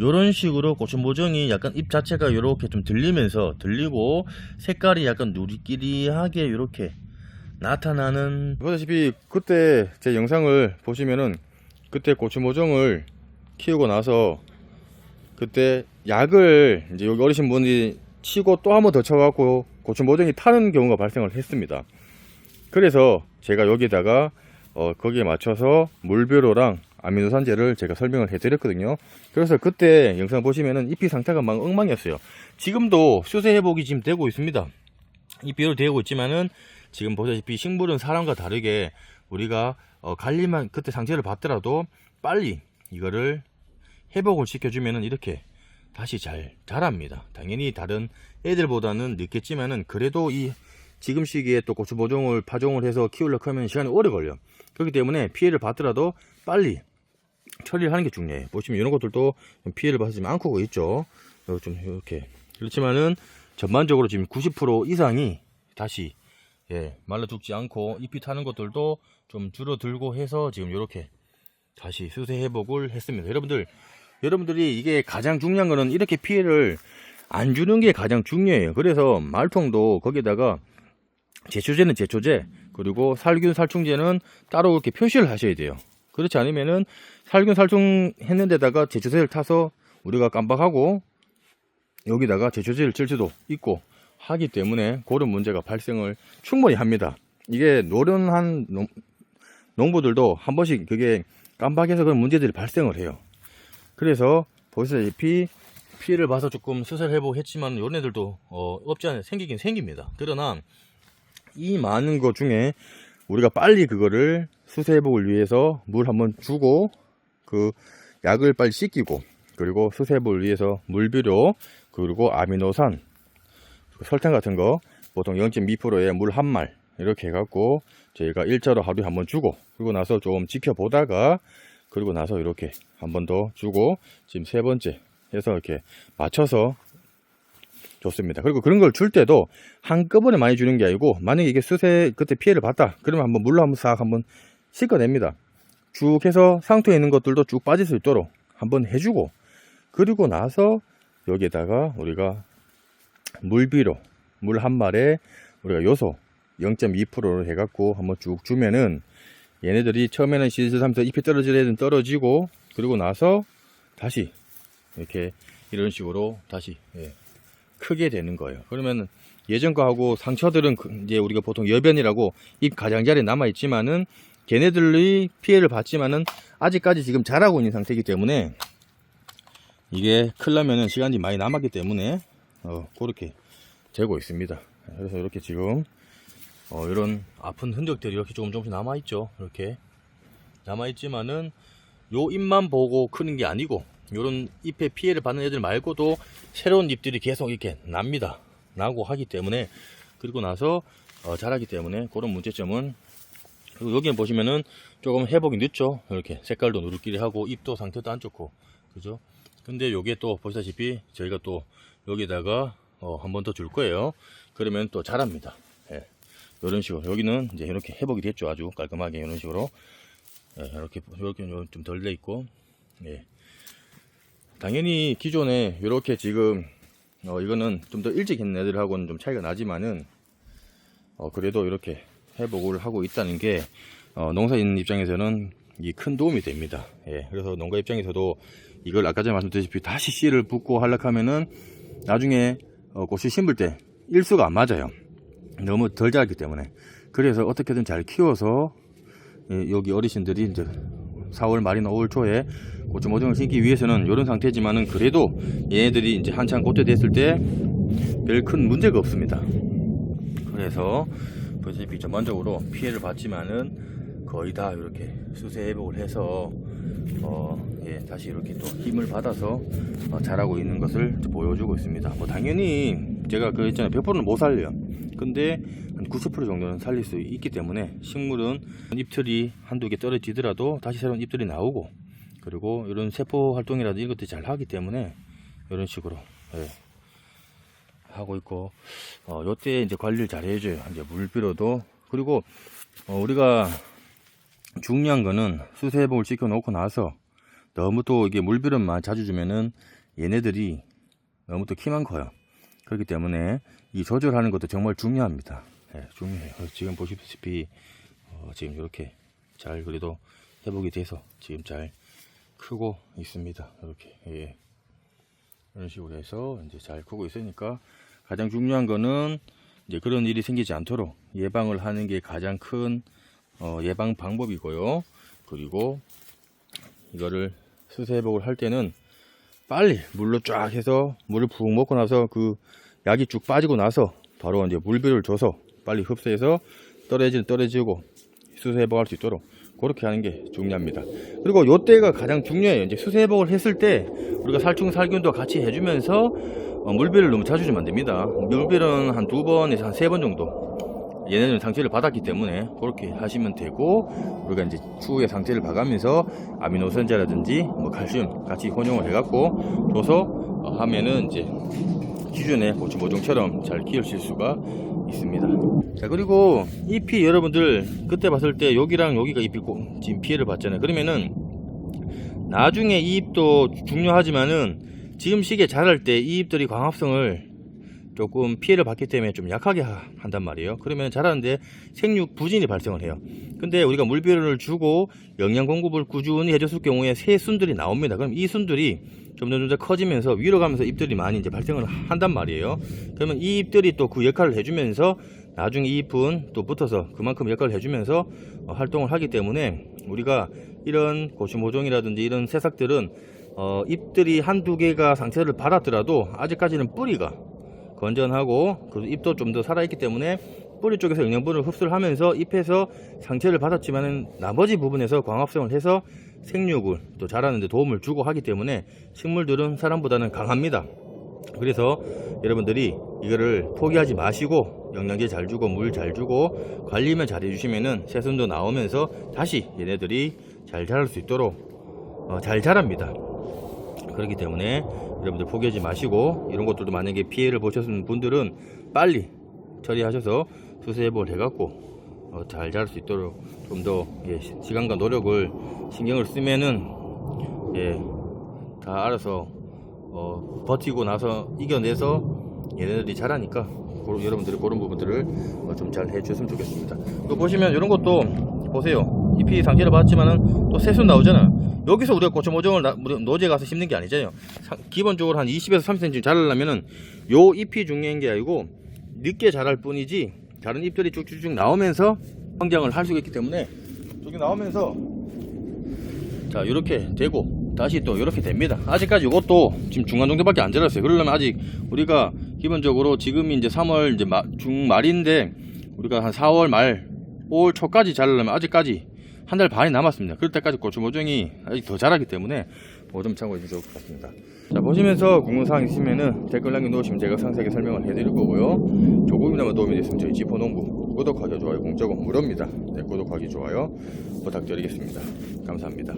요런 식으로 고추 모종이 약간 잎 자체가 요렇게 좀 들리면서 들리고 색깔이 약간 누리끼리하게 요렇게 나타나는 보다시피 그때 제 영상을 보시면은 그때 고추 모종을 키우고 나서 그때 약을 이제 여기 어르신 분이 치고 또 한 번 더 쳐갖고 고추 모종이 타는 경우가 발생을 했습니다. 그래서 제가 여기다가 어, 거기에 맞춰서 물벼로랑 아미노산제를 제가 설명을 해드렸거든요. 그래서 그때 영상 보시면은 잎이 상태가 막 엉망이었어요. 지금도 수세 회복이 지금 되고 있습니다. 잎이 되고 있지만은 지금 보다시피 식물은 사람과 다르게 우리가 어, 관리만 그때 상태를 봤더라도 빨리 이거를 회복을 시켜주면은 이렇게 다시 잘 자랍니다. 당연히 다른 애들보다는 늦겠지만은 그래도 이 지금 시기에 또 고추 보종을 파종을 해서 키우려고 하면 시간이 오래 걸려. 그렇기 때문에 피해를 받더라도 빨리 처리를 하는 게 중요해요. 보시면 이런 것들도 좀 피해를 받지 않고 있죠. 요좀 이렇게 그렇지만은 전반적으로 지금 90% 이상이 다시 예, 말라 죽지 않고 잎이 타는 것들도 좀 줄어들고 해서 지금 이렇게 다시 수세 회복을 했습니다. 여러분들, 여러분들이 이게 가장 중요한 거는 이렇게 피해를 안 주는 게 가장 중요해요. 그래서 말통도 거기다가 제초제는 제초제, 그리고 살균 살충제는 따로 이렇게 표시를 하셔야 돼요. 그렇지 않으면은 살균 살충 했는 데다가 제초제를 타서 우리가 깜빡하고 여기다가 제초제를 칠 수도 있고 하기 때문에 그런 문제가 발생을 충분히 합니다. 이게 노련한 농, 농부들도 한 번씩 그게 깜빡해서 그런 문제들이 발생을 해요. 그래서 보시다시피 피해를 봐서 조금 수술 회복했지만 이런 애들도 어, 없지 않아 생기긴 생깁니다. 그러나 이 많은 것 중에 우리가 빨리 그거를 수세 회복을 위해서 물 한번 주고 그 약을 빨리 씻기고 그리고 수세 회복을 위해서 물비료 그리고 아미노산 그 설탕 같은 거 보통 0.2%에 물 한 말 이렇게 해갖고 저희가 일자로 하루에 한번 주고 그리고 나서 좀 지켜보다가 그리고 나서 이렇게 한 번 더 주고 지금 세 번째 해서 이렇게 맞춰서 좋습니다. 그리고 그런 걸 줄 때도 한꺼번에 많이 주는 게 아니고 만약에 이게 수세 그때 피해를 봤다 그러면 한번 물로 한번 싹 한번 씻어냅니다. 쭉 해서 상토에 있는 것들도 쭉 빠질 수 있도록 한번 해주고 그리고 나서 여기에다가 우리가 물비로 물한 말에 우리가 요소 0.2%를 해갖고 한번 쭉 주면은 얘네들이 처음에는 시슬하면서 잎이 떨어질 애는 떨어지고 그리고 나서 다시 이렇게 이런 식으로 다시 예, 크게 되는 거예요. 그러면 예전 거하고 상처들은 그- 이제 우리가 보통 여변이라고 잎 가장자리에 남아 있지만은 걔네들이 피해를 봤지만은 아직까지 지금 자라고 있는 상태이기 때문에 이게 클려면은 시간이 많이 남았기 때문에 어, 그렇게 되고 있습니다. 그래서 이렇게 지금 어, 이런 아픈 흔적들이 이렇게 조금 조금씩 남아 있죠. 이렇게 남아 있지만은 요 잎만 보고 크는 게 아니고 요런 잎에 피해를 받는 애들 말고도 새로운 잎들이 계속 이렇게 납니다. 나고 하기 때문에 그리고 나서 어, 자라기 때문에 그런 문제점은 그리고 여기 보시면은 조금 회복이 늦죠. 이렇게 색깔도 누르끼리 하고 잎도 상태도 안 좋고 그죠? 근데 요게 또 보시다시피 저희가 또 여기다가 어, 한 번 더 줄 거예요. 그러면 또 자랍니다. 예. 이런 식으로 여기는 이제 이렇게 회복이 됐죠. 아주 깔끔하게 이런 식으로 예, 이렇게 이렇게 좀 덜 돼 있고 예. 당연히 기존에 이렇게 지금 어, 이거는 좀 더 일찍 했는 애들하고는 좀 차이가 나지만은 어, 그래도 이렇게 회복을 하고 있다는 게 어, 농사인 입장에서는 이 큰 도움이 됩니다. 예, 그래서 농가 입장에서도 이걸 아까 전에 말씀드렸다시피 다시 씨를 붓고 하려면은 나중에 어, 고추 심을 때 일수가 안 맞아요. 너무 덜 자랐기 때문에. 그래서 어떻게든 잘 키워서 예, 여기 어르신들이 이제 4월 말이나 5월 초에 고추 모종을 심기 위해서는 이런 상태지만은 그래도 얘네들이 이제 한창 꽃대 됐을 때 별 큰 문제가 없습니다. 그래서 보시다시피 전반적으로 피해를 받지만은 거의 다 이렇게 수세 회복을 해서 어, 예, 다시 이렇게 또 힘을 받아서 어, 자라고 있는 것을 보여주고 있습니다. 뭐 당연히 제가 그 있잖아요. 100%는 못 살려요. 근데 한 90% 정도는 살릴 수 있기 때문에 식물은 잎틀이 한두 개 떨어지더라도 다시 새로운 잎들이 나오고 그리고 이런 세포 활동이라든지 것들이 잘 하기 때문에 이런 식으로 예, 하고 있고 어, 요때 이제 관리를 잘 해줘요. 이제 물비로도 그리고 어, 우리가 중요한 거는 수세 회복을 시켜놓고 나서 너무 또 이게 물비름만 자주 주면은 얘네들이 너무 또 키만 커요. 그렇기 때문에 이 조절하는 것도 정말 중요합니다. 예, 중요해요. 지금 보시다시피 어, 지금 이렇게 잘 그래도 회복이 돼서 지금 잘 크고 있습니다. 이렇게 예. 이런 식으로 해서 이제 잘 크고 있으니까 가장 중요한 거는 이제 그런 일이 생기지 않도록 예방을 하는 게 가장 큰 어, 예방 방법이고요. 그리고 이거를 수세 회복을 할 때는 빨리 물로 쫙 해서 물을 푹 먹고 나서 그 약이 쭉 빠지고 나서 바로 이제 물비를 줘서 빨리 흡수해서 떨어지는 떨어지고 수세 회복할 수 있도록 그렇게 하는 게 중요합니다. 그리고 요때가 가장 중요해요. 이제 수세 회복을 했을 때 우리가 살충 살균도 같이 해주면서 어, 물비를 너무 자주 주면 안 됩니다. 물비는 한 두 번에서 한 세 번 정도 얘네는 상처를 받았기 때문에 그렇게 하시면 되고 우리가 이제 추후에 상처를 봐가면서 아미노산제라든지 뭐 칼슘 같이 혼용을 해갖고 줘서 어, 하면은 이제 기존의 고추 모종처럼 잘 키우실 수가 있습니다. 자 그리고 잎이 여러분들 그때 봤을 때 여기랑 여기가 잎이 고- 지금 피해를 봤잖아요. 그러면은 나중에 이 잎도 중요하지만은 지금 시기에 자랄 때 이 잎들이 광합성을 조금 피해를 받기 때문에 좀 약하게 하- 한단 말이에요. 그러면 자라는데 생육 부진이 발생을 해요. 근데 우리가 물비료를 주고 영양 공급을 꾸준히 해줬을 경우에 새 순들이 나옵니다. 그럼 이 순들이 점점 점점 커지면서 위로 가면서 잎들이 많이 이제 발생을 한단 말이에요. 그러면 이 잎들이 또 그 역할을 해주면서 나중에 이 잎은 또 붙어서 그만큼 역할을 해주면서 어, 활동을 하기 때문에 우리가 이런 고추모종이라든지 이런 새싹들은 어, 잎들이 한두 개가 상처를 받았더라도 아직까지는 뿌리가 건전하고 그 잎도 좀 더 살아있기 때문에 뿌리 쪽에서 영양분을 흡수를 하면서 잎에서 상처를 받았지만은 나머지 부분에서 광합성을 해서 생육을 또 자라는데 도움을 주고 하기 때문에 식물들은 사람보다는 강합니다. 그래서 여러분들이 이거를 포기하지 마시고 영양제 잘 주고 물 잘 주고 관리만 잘 해주시면은 새순도 나오면서 다시 얘네들이 잘 자랄 수 있도록 어, 잘 자랍니다. 그렇기 때문에 여러분들 포기하지 마시고 이런 것들도 만약에 피해를 보셨는 분들은 빨리 처리하셔서 수세 회복을 해갖고 어, 잘 자랄 수 있도록 좀 더 예, 시- 시간과 노력을 신경을 쓰면은 예, 다 알아서 어, 버티고 나서 이겨내서 얘네들이 자라니까 고- 여러분들이 그런 부분들을 어, 좀잘 해주셨으면 좋겠습니다. 또 보시면 이런 것도 보세요. 잎이 상처를 받았지만은 또 새순 나오잖아요. 여기서 우리가 고추 모종을 노제 가서 심는 게 아니잖아요. 사- 기본적으로 한 20에서 30cm 자라려면은 요 잎이 중요한 게 아니고 늦게 자랄 뿐이지 다른 잎들이 쭉쭉쭉 나오면서 성장을 할 수가 있기 때문에 저기 나오면서 자 이렇게 되고 다시 또 이렇게 됩니다. 아직까지 이것도 지금 중간 정도밖에 안 자랐어요. 그러려면 아직 우리가 기본적으로 지금이 이제 3월 이제 마- 중말인데 우리가 한 4월 말 5월 초까지 자라려면 아직까지 한 달 반이 남았습니다. 그럴 때까지 고추 모종이 아직 더 자라기 때문에 뭐좀 참고해 주셔도 같습니다. 자 보시면서 궁금사항 있으면은 댓글 남겨놓으시면 제가 상세하게 설명을 해드릴 거고요. 조금이나마 도움이 됐으면 저희 지포농부 구독하기 좋아요 공짜고 무료입니다. 네, 구독하기 좋아요 부탁드리겠습니다. 감사합니다